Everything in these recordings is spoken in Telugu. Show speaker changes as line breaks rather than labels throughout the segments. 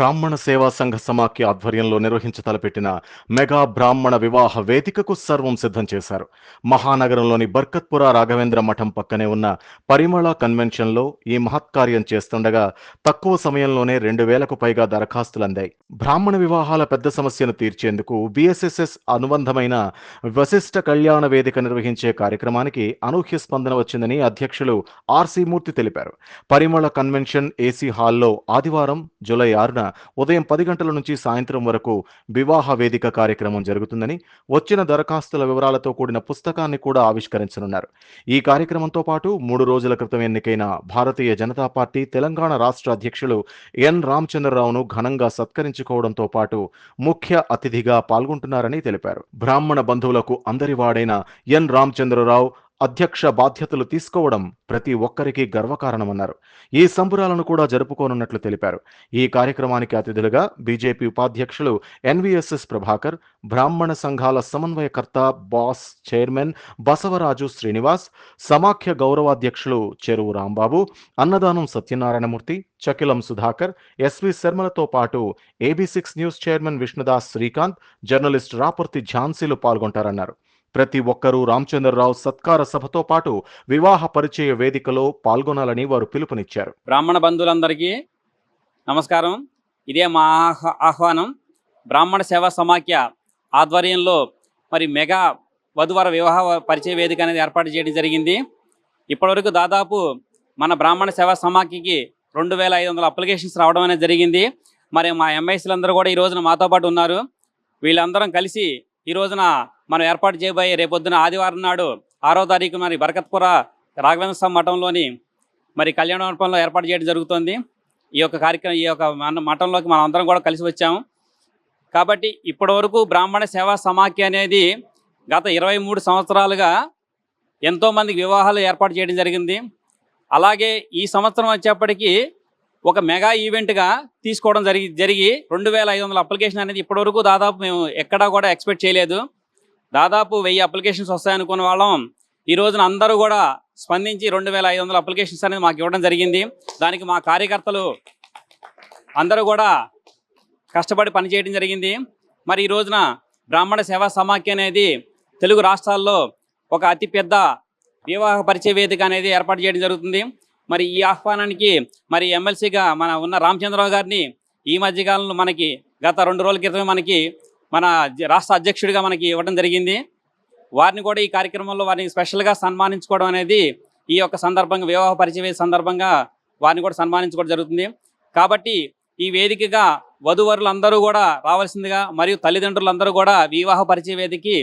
బ్రాహ్మణ సేవా సంఘ సమాఖ్య ఆధ్వర్యంలో నిర్వహించ తలపెట్టిన మెగా బ్రాహ్మణ వివాహ వేదికకు సర్వం సిద్ధం చేశారు. మహానగరంలోని బర్కత్పుర రాఘవేంద్ర మఠం పక్కనే ఉన్న పరిమళ కన్వెన్షన్లో ఈ మహత్కార్యం చేస్తుండగా తక్కువ సమయంలోనే రెండు వేలకు పైగా దరఖాస్తులు అందాయి. బ్రాహ్మణ వివాహాల పెద్ద సమస్యను తీర్చేందుకు బిఎస్ఎస్ఎస్ అనుబంధమైన వశిష్ట కళ్యాణ వేదిక నిర్వహించే కార్యక్రమానికి అనూహ్య స్పందన వచ్చిందని అధ్యక్షులు ఆర్సీ మూర్తి తెలిపారు. పరిమళ కన్వెన్షన్ ఏసీ హాల్లో ఆదివారం జూలై ఆరున ఉదయం పది గంటల నుంచి సాయంత్రం వరకు వివాహ వేదిక కార్యక్రమం జరుగుతుందని వచ్చిన దరఖాస్తుల వివరాలతో కూడిన పుస్తకాన్ని కూడా ఆవిష్కరించనున్నారు. ఈ కార్యక్రమంతో పాటు మూడు రోజుల క్రితం ఎన్నికైన భారతీయ జనతా పార్టీ తెలంగాణ రాష్ట్ర అధ్యక్షులు ఎన్. రామచంద్రరావును ఘనంగా సత్కరించుకోవడంతో పాటు ముఖ్య అతిథిగా పాల్గొంటున్నారని తెలిపారు. బ్రాహ్మణ బంధువులకు అందరివాడైన ఎన్. రామచంద్రరావు అధ్యక్ష బాధ్యతలు తీసుకోవడం ప్రతి ఒక్కరికి గర్వకారణమన్నారు. ఈ సంబురాలను కూడా జరుపుకోనున్నట్లు తెలిపారు. ఈ కార్యక్రమానికి అతిథులుగా బీజేపీ ఉపాధ్యక్షులు ఎన్విఎస్ఎస్ ప్రభాకర్ బ్రాహ్మణ సంఘాల సమన్వయకర్త బాస్ చైర్మన్ బసవరాజు శ్రీనివాస్ సమాఖ్య గౌరవాధ్యక్షులు చెరువు రాంబాబు అన్నదానం సత్యనారాయణమూర్తి చకిలం సుధాకర్ ఎస్వి శర్మలతో పాటు AB six news chairman Vishnudas Srikanth journalist Raparthi ఝాన్సీలు పాల్గొంటారన్నారు. ప్రతి ఒక్కరూ రామచంద్రరావు సత్కార సభతో పాటు వివాహ పరిచయ వేదికలో పాల్గొనాలని వారు పిలుపునిచ్చారు.
బ్రాహ్మణ బంధువులందరికీ నమస్కారం. ఇదే మా ఆహ్వా- ఆహ్వానం. బ్రాహ్మణ సేవా సమాఖ్య ఆధ్వర్యంలో మరి మెగా వధువర వివాహ పరిచయ వేదిక అనేది ఏర్పాటు చేయడం జరిగింది. ఇప్పటివరకు దాదాపు మన బ్రాహ్మణ సేవా సమాఖ్యకి రెండు వేల ఐదు వందల అప్లికేషన్స్ రావడం అనేది జరిగింది. మరి మా ఎంఐసీలు అందరూ కూడా ఈ రోజున మాతో పాటు ఉన్నారు. వీళ్ళందరం కలిసి ఈ రోజున మనం ఏర్పాటు చేయబోయే రేపొద్దున ఆదివారం నాడు ఆరో తారీఖు మరి బరకత్పుర రాఘవేంద్ర మఠంలోని మరి కళ్యాణ మండపంలో ఏర్పాటు చేయడం జరుగుతుంది. ఈ యొక్క కార్యక్రమం ఈ యొక్క మన మఠంలోకి మనం అందరం కూడా కలిసి వచ్చాము. కాబట్టి ఇప్పటివరకు బ్రాహ్మణ సేవా సమాఖ్య అనేది గత ఇరవై మూడు సంవత్సరాలుగా ఎంతోమందికి వివాహాలు ఏర్పాటు చేయడం జరిగింది. అలాగే ఈ సంవత్సరం వచ్చేప్పటికీ ఒక మెగా ఈవెంట్గా తీసుకోవడం జరిగి జరిగి రెండు వేల ఐదు వందల అప్లికేషన్ అనేది ఇప్పటివరకు దాదాపు మేము ఎక్కడా కూడా ఎక్స్పెక్ట్ చేయలేదు. దాదాపు వెయ్యి అప్లికేషన్స్ వస్తాయనుకున్న వాళ్ళం. ఈ రోజున అందరూ కూడా స్పందించి రెండు వేల ఐదు వందల అప్లికేషన్స్ అనేది మాకు ఇవ్వడం జరిగింది. దానికి మా కార్యకర్తలు అందరూ కూడా కష్టపడి పనిచేయడం జరిగింది. మరి ఈ రోజున బ్రాహ్మణ సేవా సమాఖ్య అనేది తెలుగు రాష్ట్రాల్లో ఒక అతిపెద్ద వివాహ పరిచయ వేదిక అనేది ఏర్పాటు చేయడం జరుగుతుంది. మరి ఈ ఆహ్వానానికి మరి ఎమ్మెల్సీగా మన ఉన్న రామచంద్రరావు గారిని ఈ మధ్యకాలంలో మనకి గత రెండు రోజుల క్రితమే మనకి మన రాష్ట్ర అధ్యక్షుడిగా మనకి ఇవ్వడం జరిగింది. వారిని కూడా ఈ కార్యక్రమంలో వారిని స్పెషల్గా సన్మానించుకోవడం అనేది ఈ యొక్క సందర్భంగా వివాహ పరిచయ సందర్భంగా వారిని కూడా సన్మానించుకోవడం జరుగుతుంది. కాబట్టి ఈ వేదికగా వధువరులందరూ కూడా రావాల్సిందిగా మరియు తల్లిదండ్రులందరూ కూడా వివాహ పరిచయ వేదికకి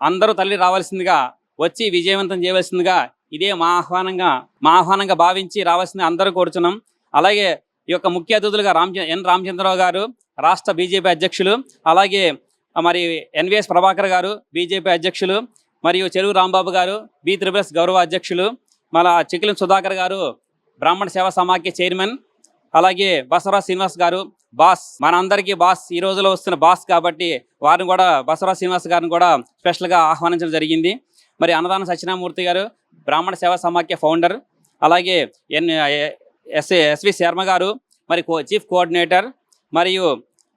అందరూ తల్లి రావాల్సిందిగా వచ్చి విజయవంతం చేయవలసిందిగా ఇదే మా ఆహ్వానంగా మా ఆహ్వానంగా భావించి రావాల్సింది అందరూ కోరుచున్నాం. అలాగే ఈ యొక్క ముఖ్య అతిథులుగా రామ్ ఎన్ రామచంద్రరావు గారు రాష్ట్ర బీజేపీ అధ్యక్షులు అలాగే మరి ఎన్విఎస్ ప్రభాకర్ గారు బీజేపీ అధ్యక్షులు మరియు చెరువు రాంబాబు గారు బి త్రిబుల్స్ గౌరవ అధ్యక్షులు మన చికిలిం సుధాకర్ గారు బ్రాహ్మణ సేవా సమాఖ్య చైర్మన్ అలాగే బసవరాజ్ శ్రీనివాస్ గారు బాస్ మనందరికీ బాస్ ఈ రోజులో వస్తున్న బాస్ కాబట్టి వారిని కూడా బసవరాజ్ శ్రీనివాస్ గారిని కూడా స్పెషల్గా ఆహ్వానించడం జరిగింది. మరి అన్నదాన సత్యనామూర్తి గారు బ్రాహ్మణ సేవా సమాఖ్య ఫౌండర్ అలాగే ఎన్ ఎస్ ఎస్వి శర్మ గారు మరి కో చీఫ్ కోఆర్డినేటర్ మరియు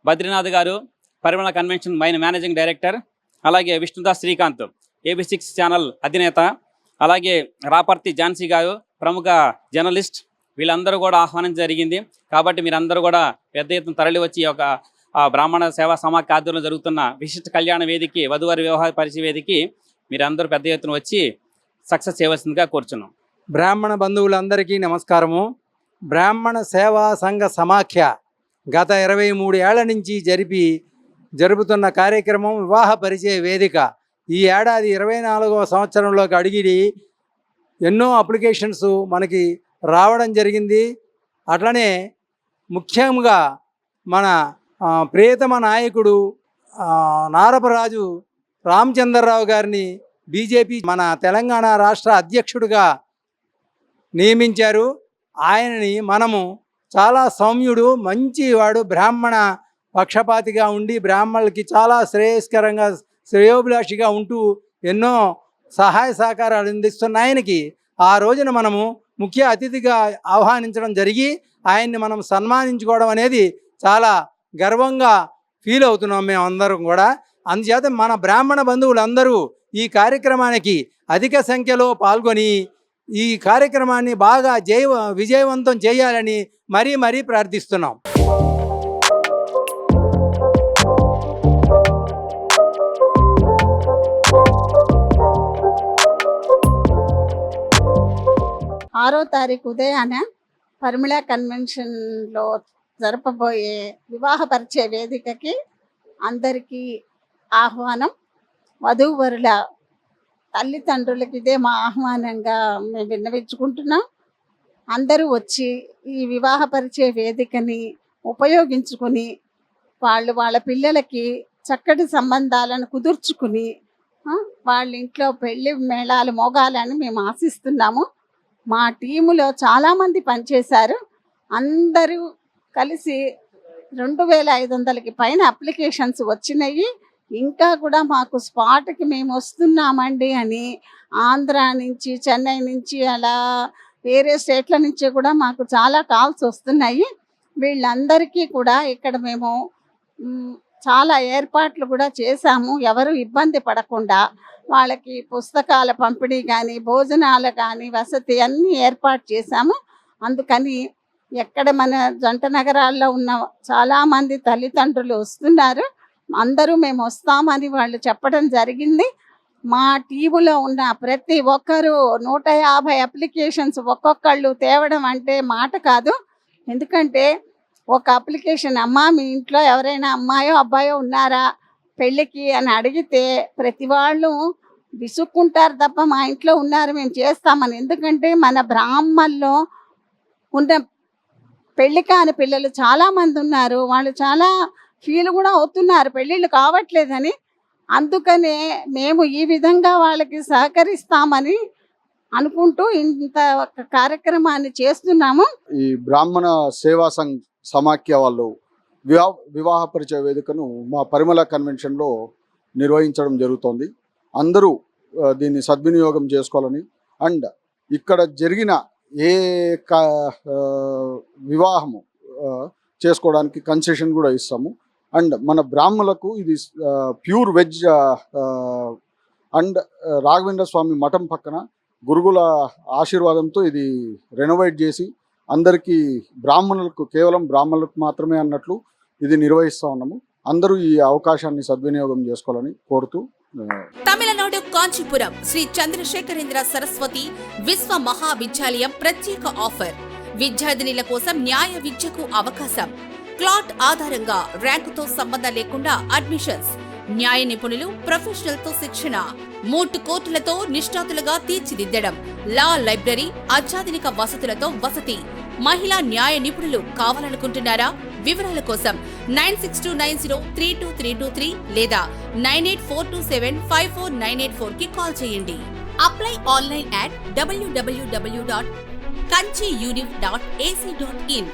బద్రీనాథ్ గారు Parimala convention mine managing director అలాగే Vishnudas Srikanth AB six channel అధినేత అలాగే రాపర్తి ఝాన్సీ గారు ప్రముఖ జర్నలిస్ట్ వీళ్ళందరూ కూడా ఆహ్వానం జరిగింది. కాబట్టి మీరందరూ కూడా పెద్ద ఎత్తున తరలి వచ్చి ఒక బ్రాహ్మణ సేవా సమాఖ్య ఆధ్వర్యంలో జరుగుతున్న విశిష్ట కళ్యాణ వేదికి వధువారి వివాహ పరిచయ వేదికి మీరందరూ పెద్ద ఎత్తున వచ్చి సక్సెస్ చేయవలసిందిగా కోరుచున్నాం.
బ్రాహ్మణ బంధువులందరికీ నమస్కారము. బ్రాహ్మణ సేవా సంఘ సమాఖ్య గత ఇరవై మూడు ఏళ్ళ నుంచి జరిపి జరుపుతున్న కార్యక్రమం వివాహ పరిచయ వేదిక. ఈ ఏడాది ఇరవై నాలుగవ సంవత్సరంలోకి అడిగి ఎన్నో అప్లికేషన్స్ మనకి రావడం జరిగింది. అట్లనే ముఖ్యంగా మన ప్రియతమ నాయకుడు నారపరాజు రామచంద్రరావు గారిని బీజేపీ మన తెలంగాణ రాష్ట్ర అధ్యక్షుడిగా నియమించారు. ఆయనని మనము చాలా సౌమ్యుడు మంచివాడు బ్రాహ్మణ పక్షపాతిగా ఉండి బ్రాహ్మణులకి చాలా శ్రేయస్కరంగా శ్రేయోభిలాషిగా ఉంటూ ఎన్నో సహాయ సహకారాలు అందిస్తున్న ఆయనకి ఆ రోజున మనము ముఖ్య అతిథిగా ఆహ్వానించడం జరిగి ఆయన్ని మనం సన్మానించుకోవడం అనేది చాలా గర్వంగా ఫీల్ అవుతున్నాం మేము అందరం కూడా. అందుచేత మన బ్రాహ్మణ బంధువులందరూ ఈ కార్యక్రమానికి అధిక సంఖ్యలో పాల్గొని ఈ కార్యక్రమాన్ని బాగా జయ విజయవంతం చేయాలని మరీ మరీ ప్రార్థిస్తున్నాం.
ఆరో తారీఖు ఉదయాన పరిమళ కన్వెన్షన్లో జరపబోయే వివాహ పరిచయ వేదికకి అందరికీ ఆహ్వానం. వధూవరుల తల్లిదండ్రులకి ఇదే మా ఆహ్వానంగా మేము విన్నవించుకుంటున్నాం. అందరూ వచ్చి ఈ వివాహ పరిచయ వేదికని ఉపయోగించుకుని వాళ్ళు వాళ్ళ పిల్లలకి చక్కటి సంబంధాలను కుదుర్చుకుని వాళ్ళ ఇంట్లో పెళ్ళి మేళాలు మోగాలని మేము ఆశిస్తున్నాము. మా టీములో చాలామంది పనిచేశారు. అందరూ కలిసి రెండు వేల ఐదు వందలకి పైన అప్లికేషన్స్ వచ్చినాయి. ఇంకా కూడా మాకు స్పాట్కి మేము వస్తున్నామండి అని ఆంధ్ర నుంచి చెన్నై నుంచి అలా వేరే స్టేట్ల నుంచి కూడా మాకు చాలా కాల్స్ వస్తున్నాయి. వీళ్ళందరికీ కూడా ఇక్కడ మేము చాలా ఏర్పాట్లు కూడా చేశాము. ఎవరు ఇబ్బంది పడకుండా వాళ్ళకి పుస్తకాల పంపిణీ కానీ భోజనాలు కానీ వసతి అన్నీ ఏర్పాటు చేశాము. అందుకని ఎక్కడ మన జంట నగరాల్లో ఉన్న చాలామంది తల్లిదండ్రులు వస్తున్నారు. అందరూ మేము వస్తామని వాళ్ళు చెప్పడం జరిగింది. మా టీములో ఉన్న ప్రతి ఒక్కరూ నూట యాభై అప్లికేషన్స్ ఒక్కొక్కళ్ళు తేవడం అంటే మాట కాదు. ఎందుకంటే ఒక అప్లికేషన్ అమ్మా మీ ఇంట్లో ఎవరైనా అమ్మాయో అబ్బాయో ఉన్నారా పెళ్ళికి? అని అడిగితే ప్రతి వాళ్ళు విసుక్కుంటారు తప్ప మా ఇంట్లో ఉన్నారు మేము చేస్తామని. ఎందుకంటే మన బ్రాహ్మణలో ఉన్న పెళ్ళి కాని పిల్లలు చాలామంది ఉన్నారు. వాళ్ళు చాలా ఫీల్ కూడా అవుతున్నారు పెళ్ళిళ్ళు కావట్లేదని. అందుకనే మేము ఈ విధంగా వాళ్ళకి సహకరిస్తామని అనుకుంటూ ఇంత ఒక కార్యక్రమాన్ని చేస్తున్నాము.
ఈ బ్రాహ్మణ సేవా సంఘ్ సమాఖ్య వాళ్ళు వివాహ వివాహ పరిచయ వేదికను మా పరిమళ కన్వెన్షన్లో నిర్వహించడం జరుగుతోంది. అందరూ దీన్ని సద్వినియోగం చేసుకోవాలని అండ్ ఇక్కడ జరిగిన ఏ క వివాహము చేసుకోవడానికి కన్సెషన్ కూడా ఇస్తాము. అండ్ మన బ్రాహ్మణులకు ఇది pure veg and Raghavendra Swami మఠం పక్కన గురుగుల ఆశీర్వాదంతో ఇది రెనోవేట్ చేసి అందరికీ బ్రాహ్మణులకు కేవలం బ్రాహ్మణులకు మాత్రమే అన్నట్లు ఇది నిర్వహిస్తూ ఉన్నాము. అందరూ ఈ అవకాశాన్ని సద్వినియోగం చేసుకోవాలని కోరుతూ
తమిళనాడు కాంచీపురం శ్రీ చంద్రశేఖరేంద్ర సరస్వతి విశ్వ మహావిద్యాలయం ప్రత్యేక ఆఫర్. విద్యార్థినిల కోసం న్యాయ విద్యకు అవకాశం. క్లాట్ ఆధారంగా ర్యాంకుతో సంబంధం లేకుండా అడ్మిషన్స్ న్యాయ నిపుణులు ప్రొఫెషనల్తో శిక్షణ మూటు కోర్టులతో నిష్ణాతులుగా తీర్చిదిద్దడం లా లైబ్రరీ అత్యాధునిక వసతులతో వసతి మహిళా న్యాయ నిపుణులు కావాలనుకుంటున్నారా? వివరాల కోసం nine six two nine zero three two three two three లేదా nine eight four two seven five four nine eight ఫోర్కి కాల్ చేయండి. Apply online at WWW dot Kanchi dot AC dot in.